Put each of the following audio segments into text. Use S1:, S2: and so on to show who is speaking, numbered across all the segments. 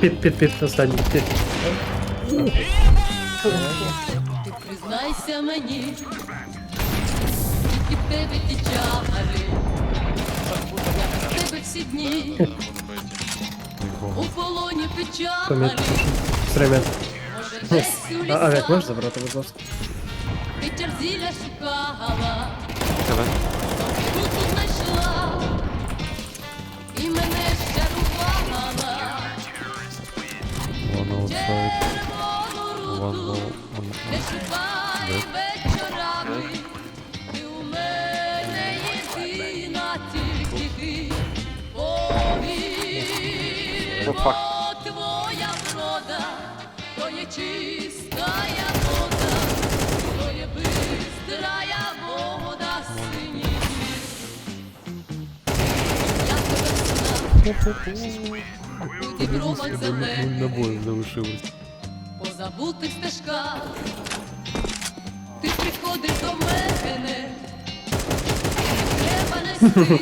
S1: Під, під, під, останній, під.
S2: Ти признайся мені, тільки в тебе ті чари. Я без тебе всі дні, у полоні печалі.
S1: Помітно. Стремя.
S2: Може, десь у
S1: А, авіак можеш
S2: лісах
S1: забрати, будь ласка?
S2: ти черзіля шукала, тут знайшла, і мене щарувала. Ти. Повір,
S3: О,
S2: бо
S3: фак.
S2: твоя врода, то є чистая вода, то є бистрая вода синій. Я тебе дібровах зелених,
S3: залишилось.
S2: по забутих стежках ти приходиш до мене, і не треба нести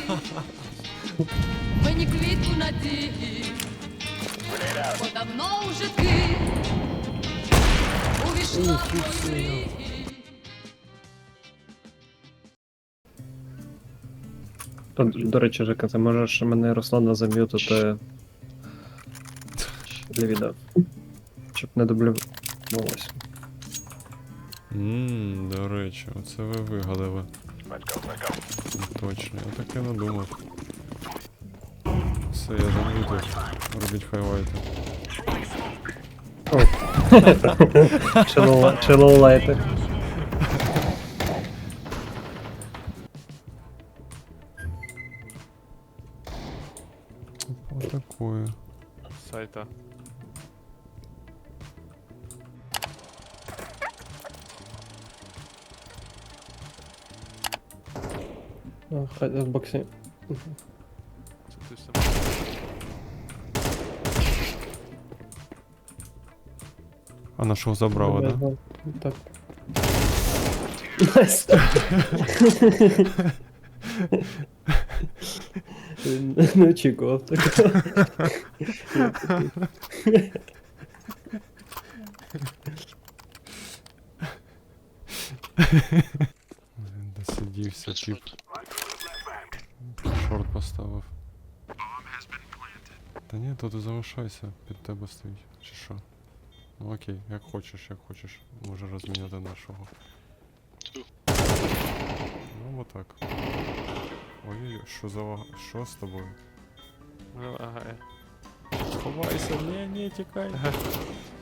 S2: мені квітку надії, бо давно вже ти увійшла в мої мрії.
S1: До, до речі, Жека, ти можеш мене Руслана зам'ютити для відео. Щоб не дублювалося.
S3: Ммм, до речі, оце ви вигадали. Точно, я так і не думав. Все, я замітив. Робіть хайлайти.
S1: Челоулайти.
S3: Вот
S1: О, хай в боксі.
S4: Це ти сам.
S3: А нашого забрала, да?
S1: Так. Найс. Не очікував такого.
S3: Він досидівся, тип. Шорт поставив. Та ні, то ти залишайся, під тебе стоїть. Чи що? Ну окей, як хочеш, як хочеш. Може розміняти нашого. Ну отак. Ой-ой, що за вага- Що з тобою?
S4: Ага. е.
S3: Ховайся, ні, ні, тікай.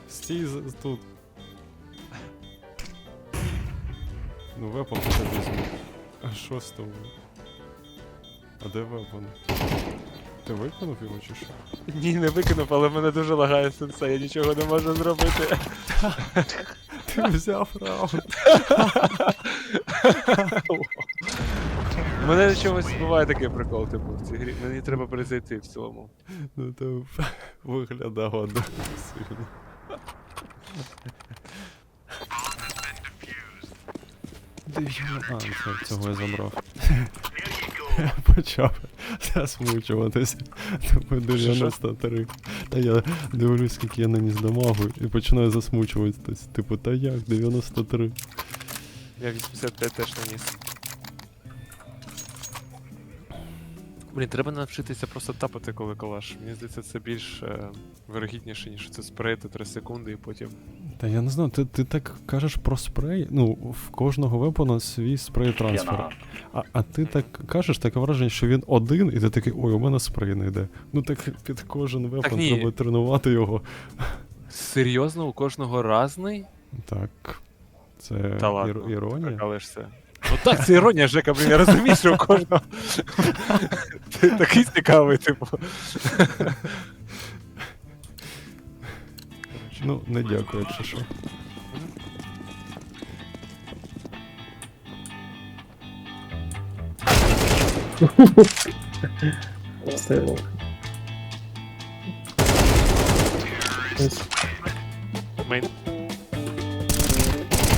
S3: Стій з- тут. Ну вепон ти візьму. А що з тобою? А де вепон? Ти виконав його чи що?
S4: Ні, не викинув, але мене дуже лагає сенсей, я нічого не можу зробити.
S3: Ти взяв раунд.
S4: У мене чомусь буває такий прикол, типу, в цій грі. Мені треба перезайти в цілому.
S3: Ну то виглядало дуже сильно. А, це, цього я забрав. Почав засмучуватися. Типу 93. Та я дивлюсь, скільки я наніс дамагу, і починаю засмучуватися. Типу, та як, 93.
S4: Я 85 теж наніс. Блін, треба навчитися просто тапати, коли калаш. Мені здається, це більш е, вирогідніше, ніж це спрейти 3 секунди і потім.
S3: Та я не знаю, ти, ти так кажеш про спрей. Ну, в кожного вепона свій спрей трансфер. А, а ти так кажеш, таке враження, що він один, і ти такий, ой, у мене спрей не йде. Ну так під кожен вепон
S4: ні.
S3: треба тренувати його.
S4: Серйозно, у кожного разний?
S3: Так. Це
S4: Та ладно.
S3: ір- іронія.
S4: Але ж це. Так, це іронія, Жека, блін, я розумію, що у кожного. Ти такий цікавий, типу.
S3: Ну, не дякую, якщо що.
S4: Мейн.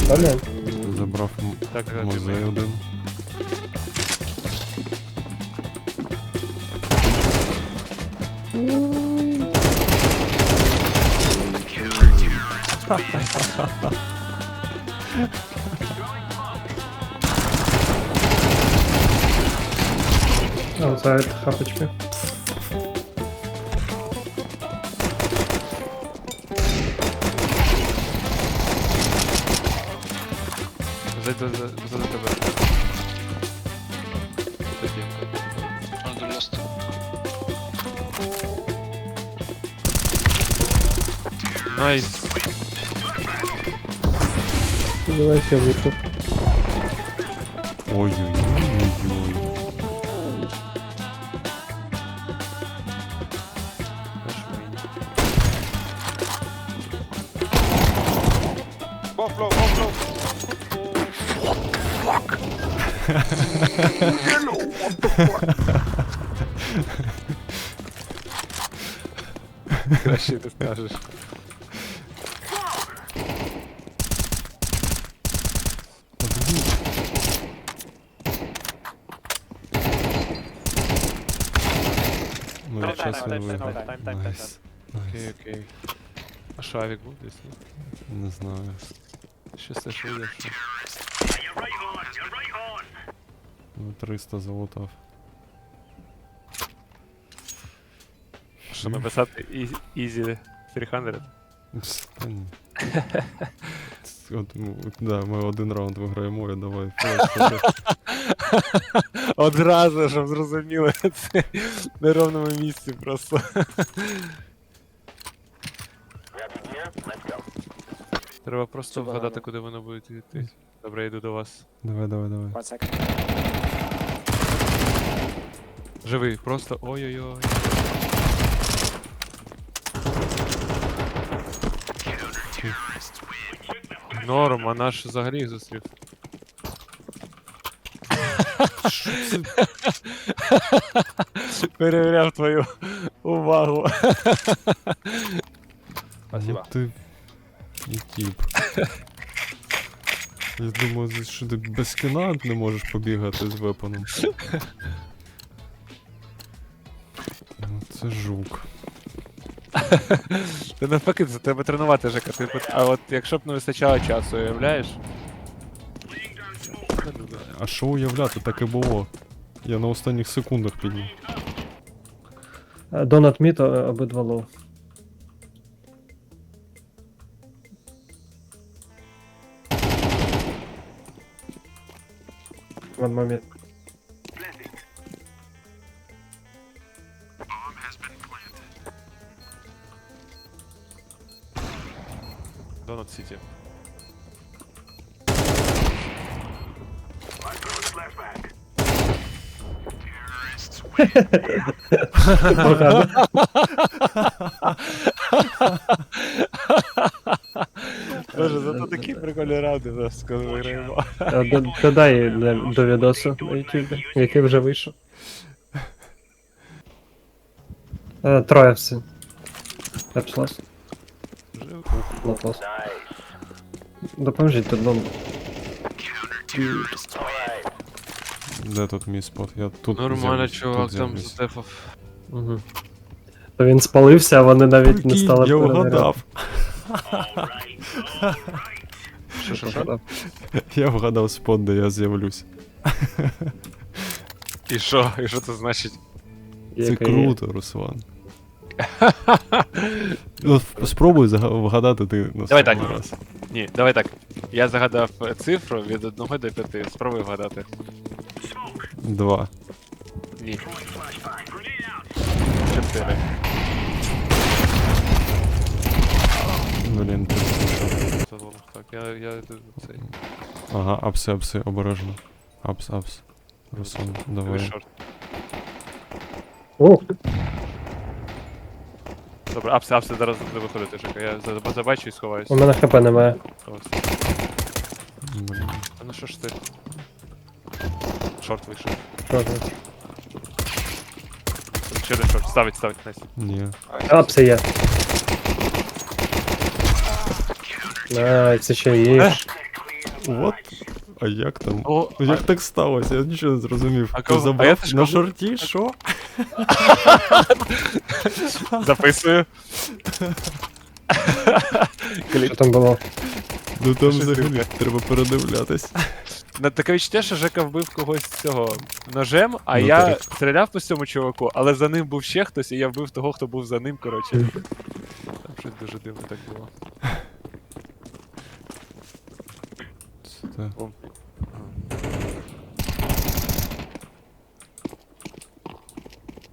S1: Далі.
S3: Ти забрав м-
S4: Так, так,
S3: музей
S4: мейн.
S3: один.
S1: Аутсайд, хапочки.
S4: Зайду за, за тебе. Тоді.
S5: Under lost.
S4: Найс.
S1: Давай я вийду.
S3: Ой-ой-ой-ой.
S4: Наш мені. Краще не скажеш.
S3: Ну,
S6: Time,
S3: зараз
S6: time,
S3: він
S6: time,
S3: виграв.
S6: time, time, time,
S3: Найс.
S4: Окей, окей. А шавік був десь, ні?
S3: Не знаю.
S4: Щось теж вийде, що.
S3: Ну, 300 залутав.
S4: Що написати Easy- Easy 300?
S3: Та ні. От, ну, да, ми один раунд виграємо, і давай.
S4: Одразу, щоб зрозуміли, це на ровному місці просто. Треба просто вгадати, куди воно буде йти. Добре, йду до вас.
S3: Давай, давай, давай.
S6: One second.
S4: Живий, просто ой-ой-ой. Норм, а наш взагалі їх зустрів. Перевіряв твою увагу.
S3: Ну ти... Тіп. Я думаю, що ти без кіна не можеш побігати з вепоном. Ну, це жук.
S4: Ти навпаки, за тебе тренувати Жека. Ти, пот- а от якщо б не вистачало часу, уявляєш?
S3: А що уявляти, так і було. Я на останніх секундах підняв.
S1: Донат мід, а- обидва лоу. One момент.
S4: Донат Сіті.
S1: Погано.
S4: Боже, зато такі прикольні ради у нас, коли виграємо.
S1: А, д- Додай на- до відосу на YouTube, який вже вийшов. Е, Троє всі. Першлас. Латлас. Допоможіть тут дом.
S3: Де тут мій спот? Я тут.
S4: Нормально,
S3: з'явлюсь,
S4: чувак,
S3: тут
S4: там
S3: з'явлюсь.
S1: Угу. То він спалився, а вони навіть не
S3: Прикинь,
S1: стали
S3: Я
S1: перевіряти.
S3: вгадав.
S4: Що, що, що?
S3: Я вгадав спот, де я з'явлюсь.
S4: І що? І що це значить?
S3: Це круто, Руслан. Ну, Спробуй зага- вгадати ти на
S4: Давай так.
S3: раз.
S4: Ні, давай так. Я загадав е, цифру від 1 до 5. Спробуй вгадати.
S3: Два.
S4: Ні. Чотири.
S3: Ти.
S4: Задумав. Так, я, я цей.
S3: Ага, апси, апси, обережно. Апс, апс. Руслан,
S4: Давай. шорт.
S1: О,
S4: Добре, апси, апси, зараз буде виходити, Жека. Я за- забачу і сховаюсь.
S1: у мене хп немає.
S4: Ось.
S3: Блін.
S4: А ну що ж ти? Шорт вийшов.
S1: Що ж?
S4: Один шорт. Ставить, ставить, найс.
S3: Ні.
S1: Апси є. Ай, це ще є.
S3: От. А як там?
S4: О,
S3: Ну як так сталося? Я нічого не зрозумів.
S4: А
S3: Ти
S4: кого- а я теж
S3: на шорті, що?
S4: записую.
S1: Що там було?
S3: Ну там
S4: Щось
S3: взагалі треба передивлятись.
S4: На таке відчуття, що Жека вбив когось цього ножем, а
S3: Ну,
S4: я
S3: так.
S4: стріляв по цьому чуваку, але за ним був ще хтось, і я вбив того, хто був за ним, коротше. Там щось дуже дивно так було.
S3: Це те.
S4: О.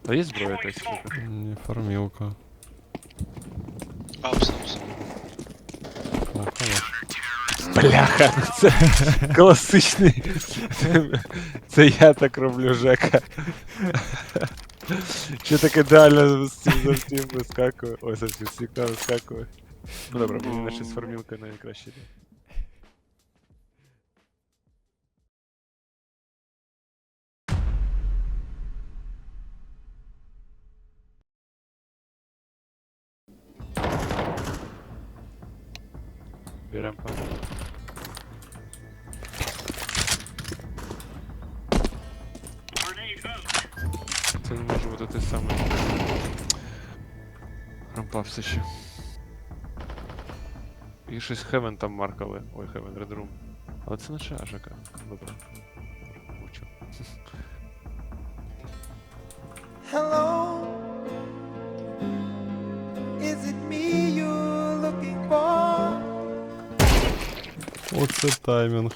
S4: А є зброя якась? Жека?
S3: Ні, фармілка.
S5: Аупс, аупс.
S3: О, калаш.
S4: Бляха, ну це класичний. Це я так роблю, Жека. Що так ідеально з цим завжди вискакує. Ой, завжди з вікна вискакує. Ну добре, мені наче з формілкою найкраще. Берем по. Це не може бути те саме. Рампа все ще. І Heaven там маркали. Ой, Heaven Red Room. Але це наче Ажака. Добре.
S6: Hello.
S3: Оце таймінг.